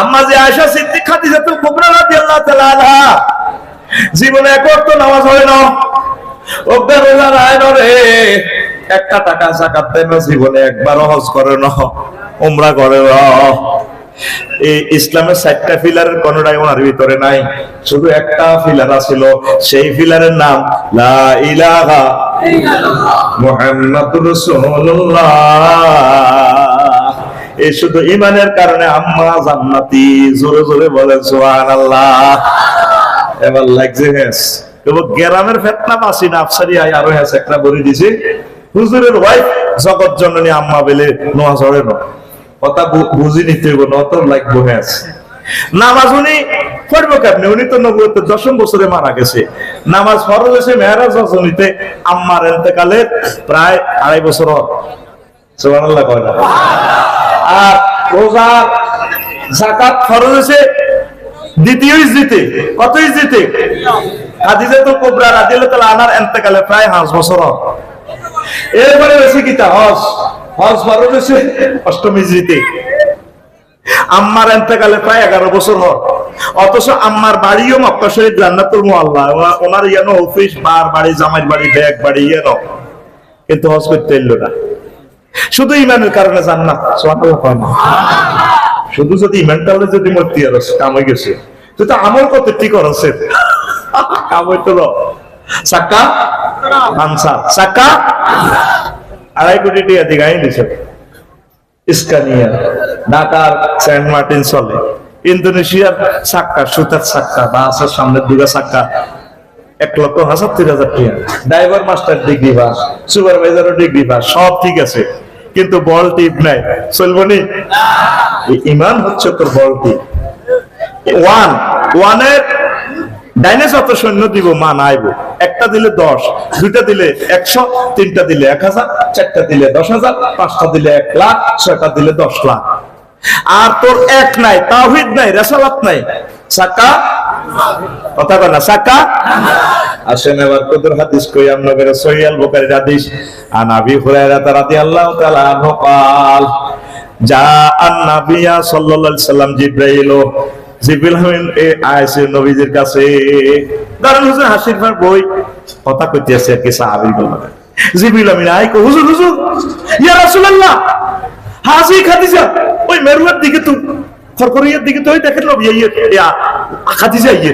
আম্মা যে আয়সা সিদ্দিক খাদিজা তো কুবরা রাদিয়াল্লাহু তাআলা আনহা। জীবনে এক ওয়াক্ত নামাজ হয় না। ইসলামের চারটা ফিলারের কোনটাই ওনার ভিতরে নাই। শুধু একটা ফিলার আছিল, সেই ফিলারের নাম, লা ইলাহা মুহাম্মাদুর রাসূলুল্লাহ। এই শুধু ইমানের কারণে আম্মা জান্নাতি জোরে জোরে বলেন, সুবহানাল্লাহ। এবার লাগছে হেস। এবং গ্রামের ফেতনা মাসি না, আফসারি আই আরও হেস একটা বলে দিছি। হুজুরের ওয়াইফ জগৎ জননী আম্মা বেলে নোয়া চড়ে না। কথা বুঝি নিতে হইব নত লাগবো হেস। নামাজ উনি পড়ব কেমনি? উনি তো নবুয়তের দশম বছরে মারা গেছে। নামাজ ফরজ হয়েছে মেহরাজ রজনীতে আম্মার এতেকালের প্রায় আড়াই বছর সুবহানাল্লাহ কয় না? আর রোজা জাকাত ফরজ হয়েছে। দ্বিতীয় ইজদিতে কত ইজদিতে খাদিজা তো কোবরা তাআলা আনার এন্তেকালে প্রায় পাঁচ বছর। এরপরে হয়েছে কিতা হজ। হজ ফরজ হয়েছে অষ্টম ইজদিতে আম্মার এন্তেকালে প্রায় এগারো বছর হয় অথচ আম্মার বাড়িও মক্কা শরীফ জান্নাতুল মুআল্লা। ওনা- ওনার ইয়ানো অফিস, বার বাড়ি জামাইর বাড়ি, ব্যাগ বাড়ি, ইয়ানো। কিন্তু হজ করতে এলো না। শুধু ইমানের কারণে কয় না। শুধু যদি ইমানটা হলে যদি মূর্তি আর কাম গেছে। তুই তো আমল করতে ঠিক আছে আনসার। আড়াই কোটি দিছে। স্কানিয়া ঢাকার সেন্ট মার্টিন চলে। ইন্দোনেশিয়ার সাক্কা সুতার সাক্কা বাসের সামনের দিকে সাক্কা এক লক্ষ হাজার হাজার টাকা ড্রাইভার মাস্টার ডিগ্রি পাস সুপারভাইজারও ডিগ্রি পাস সব ঠিক আছে। কিন্তু বল টিপ নাই। চলবো নি? ইমান হচ্ছে তোর বল টিপ। ওয়ান ওয়ানের ডাইনে যত সৈন্য দিব মান আইব। একটা দিলে দশ দুইটা দিলে একশো তিনটা দিলে এক হাজার চারটা দিলে দশ হাজার পাঁচটা দিলে এক লাখ ছয়টা দিলে দশ লাখ। আর তোর এক নাই তাওহিদ নাই রেসালাত নাই। সাকা? কথা না সাকা? আসেন এবার কদর হাদিস কই আমরা বের সহিয়াল বুখারীর হাদিস আন আবি হুরায়রা রাদিয়াল্লাহু তাআলা আনহু قال جاء النبي صلى الله عليه وسلم জিব্রাইল জিব্রাইল আমিন এ আয়েছে নবীজির কাছে দারুল হুজুর হাসির ভার বই কথা কইতে আছে আর কি সাহাবী বলবেন জিব্রাইল আমিন আই কো হুজুর হুজুর ইয়া রাসূলুল্লাহ হাসি খাদিজা ওই মেরুয়ার দিকে তো খরখরিয়ার দিকে তো ওই দেখেন নবী ইয়ে ইয়া খাদিজা ইয়ে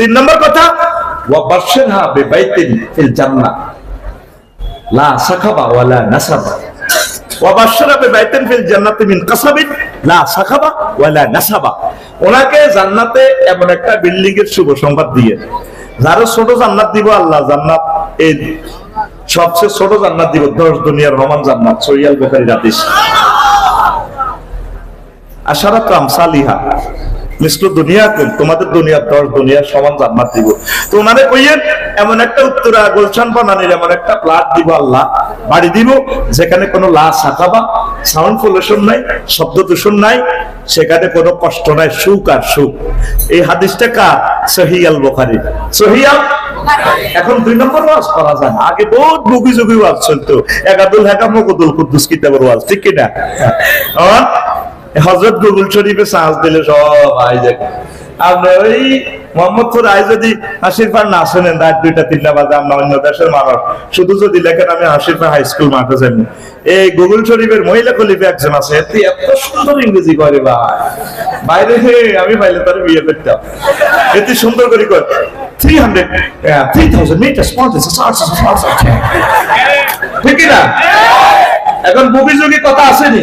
তিন নম্বর কথা শুভ সংবাদ দিয়ে, যারা ছোট জান্নাত দিব আল্লাহ জান্নাত। এই সবচেয়ে ছোট জান্নাত দিব দশ দুনিয়ার রহমান জান্নাত, সৈয়াল বুখারীর হাদিস। আশারাত আমসালিহা। তোমাদের দুনিয়ার দশ সমান জান্নাত দিব। তো ওনারে কইয়েন, এমন একটা উত্তরা, গুলশান বানানির এমন একটা প্লাট দিব আল্লাহ, বাড়ি দিব, যেখানে কোনো লা সাকাবা সাউন্ড পলিউশন নাই, শব্দ দূষণ নাই, সেখানে কোনো কষ্ট নাই, সুখ আর সুখ। এই হাদিসটা কার? সহিয়াল বুখারী। সহিয়াল? এখন দুই নম্বর ওয়াজ করা যায় আগে বহুত মুগি যুগি ওয়াজ চলতো। একাদুল হেকা মকুদুল কুদ্দুস কিতাবের ওয়াজ, ঠিক কিনা? হজরত গুগল শরীফে সাহস দিলে সব আই যায় আপনার ওই মোহাম্মদপুর আই যদি পার না শোনেন, রাত দুইটা, তিনটা বাজে, আমরা অন্য দেশের মানুষ। শুধু যদি লেখেন, আমি পার হাই স্কুল মাঠে যাই এই গুগল শরীফের মহিলা খলিফে একজন আছে, এতে সুন্দর ইংরেজি করে ভাই। বাইরে আমি পাইলে তার বিয়ে করতাম। এতে সুন্দর করে কর। Three hundred three thousand metre ঠিক না? এখন বুবি যুগে কথা আসেনি?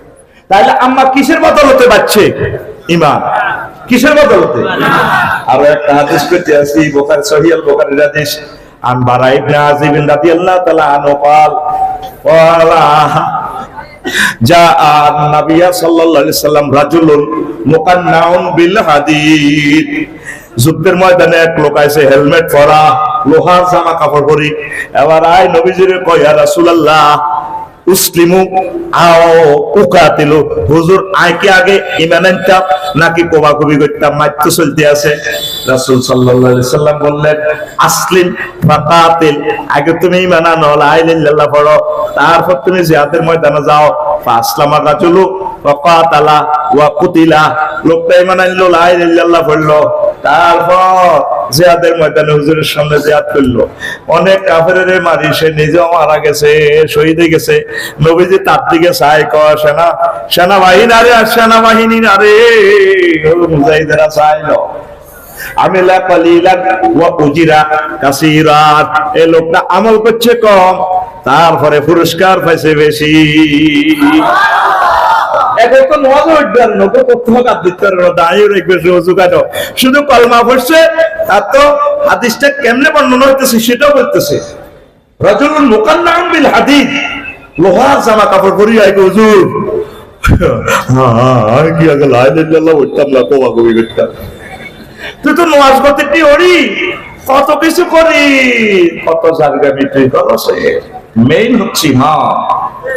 তাহলে আম্মা কিসের বদলতে পারছে ইমান কিসের বদলতে আরো একটা হাদিস পেতে আছি বোকার সহিয়াল বোকারের হাদিস আন বারা ইবনে আযিব রাদিয়াল্লাহু তাআলা আনহু قال قال جاء النبي صلى الله عليه وسلم رجل مقنع بالحديد যুদ্ধের ময়দানে এক লোক আইছে হেলমেট পরা লোহার জামা কাপড় পরি এবার আয় নবীজিরে কয় ইয়া রাসূলুল্লাহ উসলিমু আও উকাতিলু। হুজুর আইকে আগে ইমান নাকি কোবা কবি করতাম মাত্র চলতে আছে। রাসূল সাল্লাল্লাহু আলাইহি সাল্লাম বললেন, আসলিম ফাকাতিল আগে তুমি ইমান আনো, লা ইলাহা ইল্লাল্লাহ পড়ো। তারপর তুমি জিহাদের ময়দানে যাও। ফাসলামা রাজুলু ওয়াকাতালা ওয়া কুতিলা। লোকটা ইমান আনলো, লা ইলাহা ইল্লাল্লাহ পড়ল। তারপর জিহাদের ময়দানে হুজুরের সামনে জিহাদ করল। অনেক কাফেরের মারি, সে নিজেও মারা গেছে, শহীদ হয়ে গেছে। নবীজি তার দিকে চাই ক সেনা, সেনাবাহিনী আরে আর সেনাবাহিনী আরে মুজাহিদেরা চাইলো। আমিলা লোকটা আমল করছে কম, তারপরে পুরস্কার পাইছে বেশি। এখন তো নজ উঠবেন নক প্রথম আদিত্যের দাঁড়িয়ে রেখবে শুধু কলমা পড়ছে তার তো হাদিসটা কেমনে বর্ণনা হইতেছে সেটাও বলতেছে। রাজুলুল মুকান্নাম বিল হাদিদ লোহার জামা কাপড় পরি আই হুজুর। হ্যাঁ কি আগে লাই দিল্লাহ উঠতাম না তুই তো করতে কি কত কিছু করি, কত জায়গা বিক্রি করছে মেইন হচ্ছে মা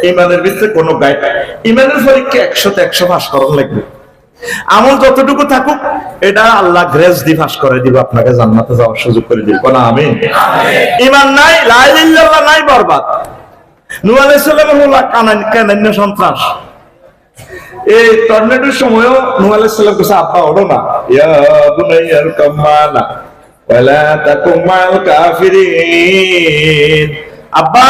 ইমানের ভিতরে কোনো গাইড ইমানের পরীক্ষা একশোতে একশো পাস করার লাগবে। আমল যতটুকু থাকুক, এটা আল্লাহ গ্রেস দি পাস করে দিব, আপনাকে জান্নাতে যাওয়ার সুযোগ করে দিব। না আমি ইমান নাই লাইলিল্লাহ নাই, বরবাদ। নূহ আলাইহিস সালামের হলো কানান কানান্য সন্ত্রাস। এই টর্নেডোর সময়ও নূহ আলাইহিস সালাম কাছে আব্বা ওঠো না। ইয়া বুনাইয়ার কামানা ওয়ালা তাকুম মাল কাফিরিন। আব্বা!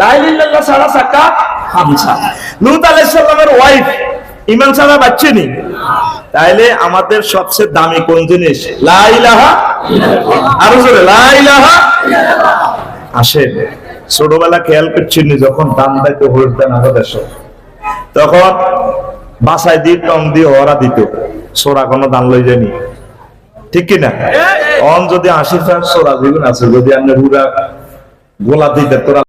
লাইলিল্লাহ সাকা হামসা লুত আলাইহিস সালামের ওয়াইফ ইমান ছাড়া বাচ্চি নেই। তাইলে আমাদের সবচেয়ে দামি কোন জিনিস? লা ইলাহা আরও জোরে লা ইলাহা আসেন ছোটবেলা খেয়াল করছেন যখন দান দায়িত্ব ভোট দেন আমাদের তখন বাসায় দিয়ে টং দিয়ে ওরা দিত সোরা কোনো দান লই যায়নি। ঠিক কিনা? অন যদি আশি ফ্যান সোরা দিবেন আছে। যদি আপনি পুরা গোলা দিতে তোরা